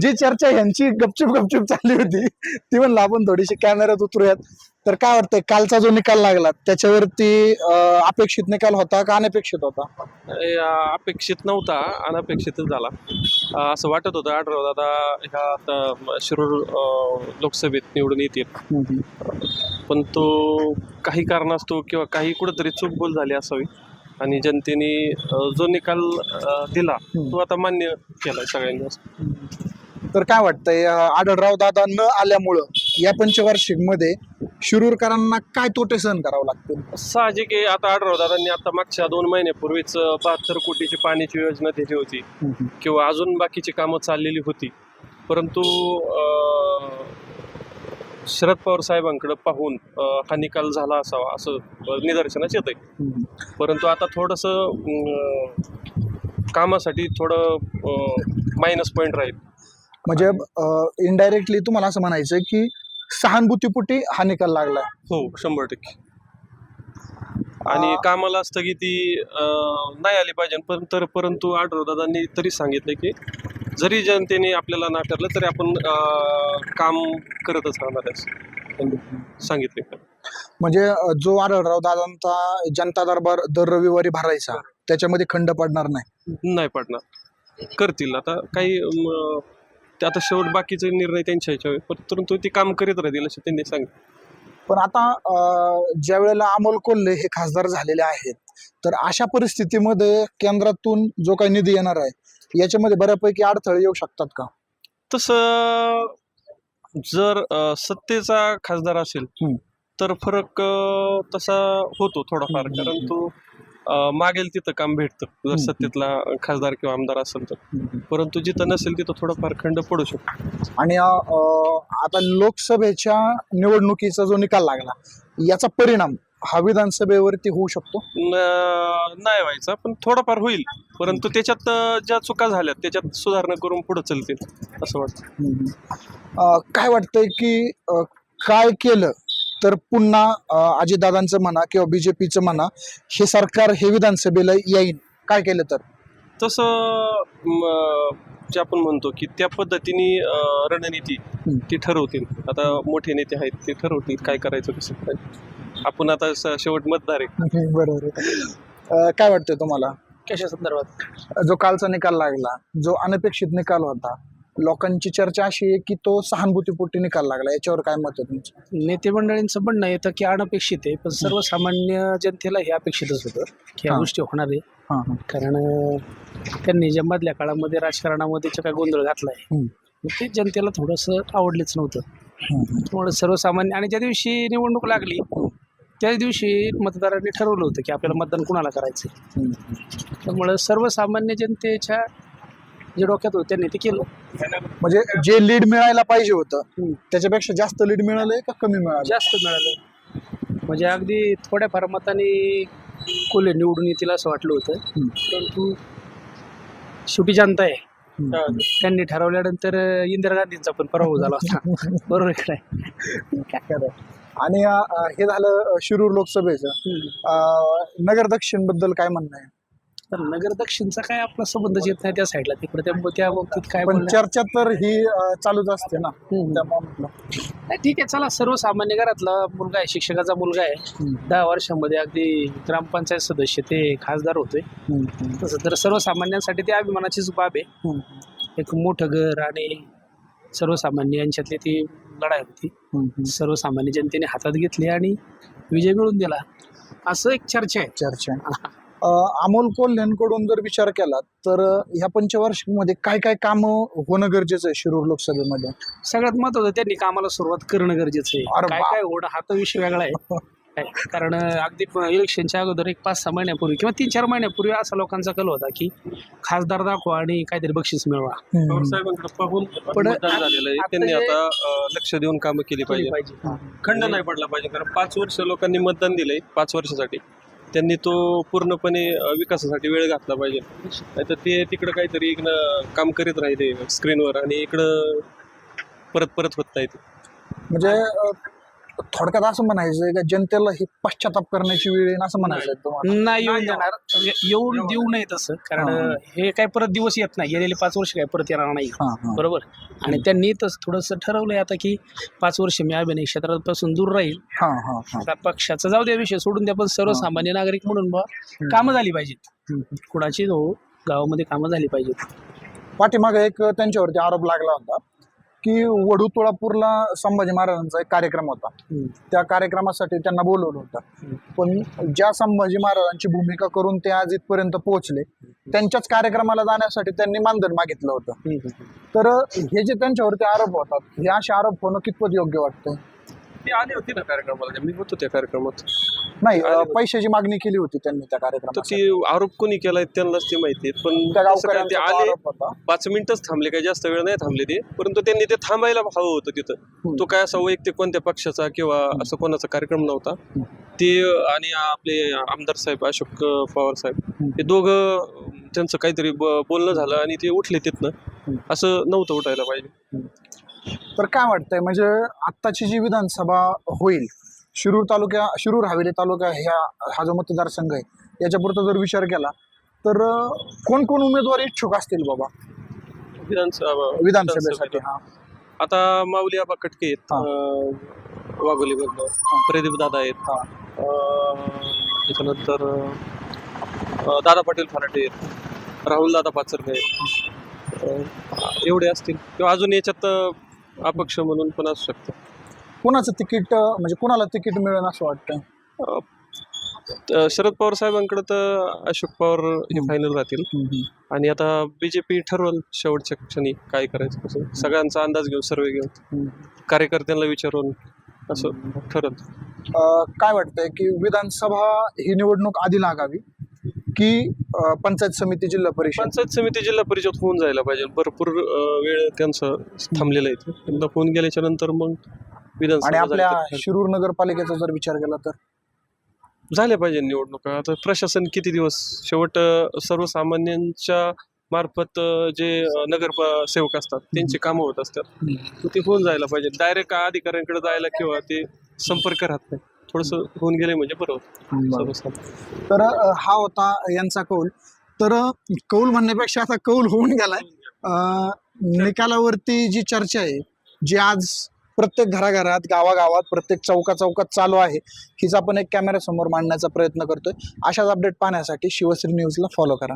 जी चर्चा यांची गपचूप गपचूप चालली होती ती म्हणलं आपण थोडीशी कॅमेऱ्यात उतरूयात. तर काय वाटतंय कालचा जो निकाल लागला त्याच्यावरती अपेक्षित निकाल होता का अनपेक्षित होता? अपेक्षित नव्हता अनपेक्षितच झाला. असं वाटत होतं आढळराव दादा ह्या आता शिरूर लोकसभेत निवडून येतील. पण तो काही कारणास्तव किंवा काही कुठंतरी चूक बोल झाली असावी. आणि जनतेने जो निकाल दिला तो आता मान्य केलाय सगळ्यांनी तर काय वाटतंय आढळराव दादा न आल्यामुळं या पंचवार्षिकमध्ये शिरूरकरांना काय तोटे सहन करावं लागतील? साहजिक आहे आता आढळराव दादांनी आता मागच्या दोन महिन्यापूर्वीच बहात्तर कोटीची पाण्याची योजना दिली होती. किंवा अजून बाकीची कामं चाललेली होती. परंतु शरद पवार साहेबांकडे पाहून हा निकाल झाला असावा असं अं, निदर्शनास येत आहे परंतु आता थोडंसं कामासाठी थोडं मायनस पॉईंट राहील. म्हणजे इनडायरेक्टली तुम्हाला असं म्हणायचं की सहानुभूतीपोटी हा निकाल लागलाय हो शंभर टक्के. आणि कामाला स्थगिती नाही आली पाहिजे. पण तर परंतु आढळदादांनी तरी सांगितलं की जरी जनतेने आपल्याला नाकारलं तरी आपण काम करतच राहणार सांगितले. म्हणजे जो आढळराव दादांचा जनता दरबार दर रविवारी भरायचा त्याच्यामध्ये खंड पडणार नाही. नाही पडणार. करतील. आता काही ते आता शेवट बाकीचे निर्णय त्यांच्या ह्याच्यावर आहे. पण- परंतु ते काम करीत राहतील असं त्यांनी सांगितलं. पण आता अं, ज्या वेळेला अमोल कोल्हे हे खासदार झालेले आहेत तर अशा परिस्थितीमध्ये केंद्रातून जो काही निधी येणार आहे याच्यामध्ये बऱ्यापैकी अडथळे येऊ शकतात का? तसं जर अं, सत्तेचा खासदार असेल हम्म. तर फरक तसा होतो थोडाफार. कारण तो मागेल तिथं काम भेटतं. जर. सत्तेतला खासदार किंवा आमदार असेल तर. परंतु जिथं नसेल तिथं थोडंफार खंड पडू शकतो. आणि आता लोकसभेच्या निवडणुकीचा जो निकाल लागला याचा परिणाम हा विधानसभेवरती होऊ शकतो? नाही व्हायचा पण थोडाफार होईल. परंतु त्याच्यात ज्या चुका झाल्यात त्याच्यात सुधारणा करून पुढे चलतील असं वाटतं. काय वाटतंय की काय केलं तर पुन्हा अजितदादांचं म्हणा किंवा बीजेपीचं म्हणा हे सरकार हे विधानसभेला येईल काय केलं तर? तसं जे आपण म्हणतो की त्या पद्धतीने रणनीती. ती ठरवतील. आता मोठे नेते आहेत ते ठरवतील काय करायचं कसं करायचं. आपण आता शेवट मतदार आहे. बरोबर काय वाटतंय तुम्हाला? कशा संदर्भात? जो कालचा निकाल लागला जो अनपेक्षित निकाल होता लोकांची चर्चा अशी आहे की तो सहानुभूतीपोटी निकाल लागला याच्यावर काय मत आहे तुमचं नेते मंडळींचं म्हणणं येतं की अनपेक्षित आहे पण सर्वसामान्य जनतेला हे अपेक्षितच होतं की ह्या हा. गोष्टी होणार आहे हां हां कारण अं, त्यांनी ज्या मधल्या काळामध्ये राजकारणामध्ये जे काय गोंधळ घातलाय हम्म. ते जनतेला थोडंसं आवडलेच नव्हतं हम्म. त्यामुळे सर्वसामान्य आणि ज्या दिवशी निवडणूक लागली त्याच दिवशी मतदारांनी ठरवलं होतं की आपल्याला मतदान कुणाला करायचं हम्म. त्यामुळं सर्वसामान्य जनतेच्या जे डोक्यात होतं त्यांनी ते केलं. म्हणजे जे लीड मिळायला पाहिजे होतं. त्याच्यापेक्षा जास्त लीड मिळालंय का कमी मिळालं जास्त मिळालं म्हणजे अगदी थोड्याफार मताने कोल्हे निवडून येतील असं वाटलं होतं. परंतु शेवटी जनता आहे. त्यांनी ठरवल्यानंतर इंदिरा गांधींचा पण पराभव झाला होता. बरोबर काय करायचं? आणि हे झालं शिरूर लोकसभेचं. नगर दक्षिणबद्दल काय म्हणणं आहे? तर नगर दक्षिणचा काय आपला संबंधच येत नाही त्या साईडला तिकडे त्या त्या बाबतीत काय पण चर्चा तर ही अं, चालूच असते ना हम्म. त्यामुळे म्हटलं. नाही, ठीक आहे चला सर्वसामान्य घरातला मुलगा आहे शिक्षकाचा मुलगा आहे हम्म. दहा वर्षामध्ये अगदी ग्रामपंचायत सदस्य ते खासदार होतोय हम्म. तसं तर सर्वसामान्यांसाठी ते अभिमानाचीच बाब आहे हम्म. एक मोठं घर आणि सर्वसामान्य यांच्यातली ती लढाई होती हम्म. सर्वसामान्य जनतेने हातात घेतली आणि विजय मिळवून दिला असं एक चर्चा आहे चर्चा अमोल कोल्हेंकडून जर विचार केला तर ह्या पंचवार्षिकमध्ये काय काय काम होणं गरजेचं आहे शिरूर लोकसभेमध्ये? सगळ्यात महत्वाचं त्यांनी कामाला सुरुवात करणं गरजेचं आहे. अरे काय. काय होणं हा तर विषय वेगळा आहे. काय? कारण अगदी प- इलेक्शनच्या अगोदर एक पाच सहा महिन्यापूर्वी किंवा तीन चार महिन्यापूर्वी असा लोकांचा कल होता की खासदार दाखवा आणि काहीतरी बक्षीस मिळवा. पवार साहेबांकडे पाहून पण मतदान झालेलं आहे. आता त्यांनी जे- आता अं, लक्ष देऊन कामं केली केली पाहिजे पाहिजे खंड नाही पडला पाहिजे कारण पाच वर्ष लोकांनी मतदान दिलंय पाच वर्षासाठी. त्यांनी तो पूर्णपणे विकासासाठी वेळ घातला पाहिजे. नाहीतर ते तिकडं काहीतरी इकडं काम करीत राहिले स्क्रीनवर आणि इकडं परत परत होत नाही ते. म्हणजे थोडक्यात असं म्हणायचं का जनतेला ही पश्चाताप करण्याची वेळ येईल असं म्हणायचं तुम्हाला? नाही येऊन देणार म्हणजे येऊन देऊ नये तसं कारण हा. काय परत दिवस येत नाही. गेलेले पाच वर्ष काय परत येणार नाही. बरोबर? आणि त्यांनी तसं थोडंसं ठरवलंय आता की पाच वर्ष मी अभिनय क्षेत्रापासून दूर राहील. हा हा हा. आता पक्षाचा जाऊ द्या विषय सोडून द्या पण सर्वसामान्य नागरिक म्हणून बा कामं झाली पाहिजेत. कुणाची हो गावामध्ये कामं झाली पाहिजेत. पाठीमागे एक त्यांच्यावरती आरोप लागला होता. की वडू तुळापूरला संभाजी महाराजांचा एक कार्यक्रम होता. त्या कार्यक्रमासाठी त्यांना बोलवलं होतं. पण ज्या संभाजी महाराजांची भूमिका करून ते आज इथपर्यंत पोहोचले त्यांच्याच कार्यक्रमाला जाण्यासाठी त्यांनी मानधन मागितलं होतं. तर हे जे त्यांच्यावरती आरोप होतात हे असे आरोप होणं कितपत योग्य वाटतं ते आले होते ना कार्यक्रमाला मी होतो त्या कार्यक्रमात. नाही अं, पैशाची मागणी केली होती त्यांनी त्या तर कार्यक्रमात ते आरोप कोणी केलाय त्यांनाच ते माहिती पण काय ते गावकऱ्यांचा तो आले आरोप होता. पाच मिनिटच थांबले काही जास्त वेळ नाही थांबले ते परंतु त्यांनी ते थांबायला हवं होतं तिथं. तो काय असा वैयक्तिक कोणत्या पक्षाचा किंवा असं कोणाचा कार्यक्रम नव्हता. ते आणि आपले आमदार साहेब अशोक अं, पवार साहेब हे दोघं अं, त्यांचं काहीतरी ब- बोलणं झालं आणि ते उठले तिथनं. असं नव्हतं उठायला पाहिजे. तर काय वाटतंय म्हणजे आत्ताची जी विधानसभा होईल शिरूर तालुक्या शिरूर हवेली तालुका ह्या हा जो मतदारसंघ आहे याच्यापुरता जर विचार केला तर कोण कोण उमेदवार इच्छुक असतील बाबा? विधानसभा विधानसभेसाठी हा. आता माऊली आबा कटके आहेत वाघोली मधलं प्रदीप दादा आहेत. त्याच्यानंतर दादा पाटील फराटे आहेत. राहुल दादा पाचरगे आहेत. एवढे असतील. किंवा अजून याच्यात अपक्ष म्हणून पण असू शकतं. कोणाचं तिकीट म्हणजे कोणाला तिकीट मिळेल असं वाटतं त- शरद पवार साहेबांकडे तर अशोक पवार हे फायनल राहतील. आणि आता बीजेपी ठरवल शेवटच्या क्षणी काय करायचं? कसं सगळ्यांचा अंदाज घेऊन सर्वे घेऊन कार्यकर्त्यांना विचारून असं ठरल. अं, काय वाटतंय की विधानसभा ही निवडणूक आधी लागावी की अं, पंचायत समिती जिल्हा परिषद? पंचायत समिती जिल्हा परिषद होऊन जायला पाहिजे. भरपूर अं, वेळ त्यांचं थांबलेलं आहे. ते. एकदा होऊन गेल्याच्यानंतर मग आणि आपल्या शिरूर नगरपालिकेचा जर विचार केला तर? झाल्या पाहिजे निवडणुका. आता प्रशासन किती दिवस? शेवट सर्वसामान्यांच्या मार्फत जे नगर सेवक असतात त्यांची कामं होत असतात. ते होऊन जायला पाहिजे. डायरेक्ट अधिकाऱ्यांकडे जायला किंवा ते संपर्क राहत नाही. थोडस होऊन गेले म्हणजे बरं होतं सर्वसामान्य. तर हा होता यांचा कौल. तर कौल म्हणण्यापेक्षा आता कौल होऊन गेलाय. निकालावरती जी चर्चा आहे जी आज प्रत्येक घराघरात गावागावात प्रत्येक चौका चौकात चालू आहे. हीच आपण एक कॅमेऱ्यासमोर मांडण्याचा प्रयत्न करतोय. अशाच अपडेट पाहण्यासाठी शिवश्री न्यूजला फॉलो करा.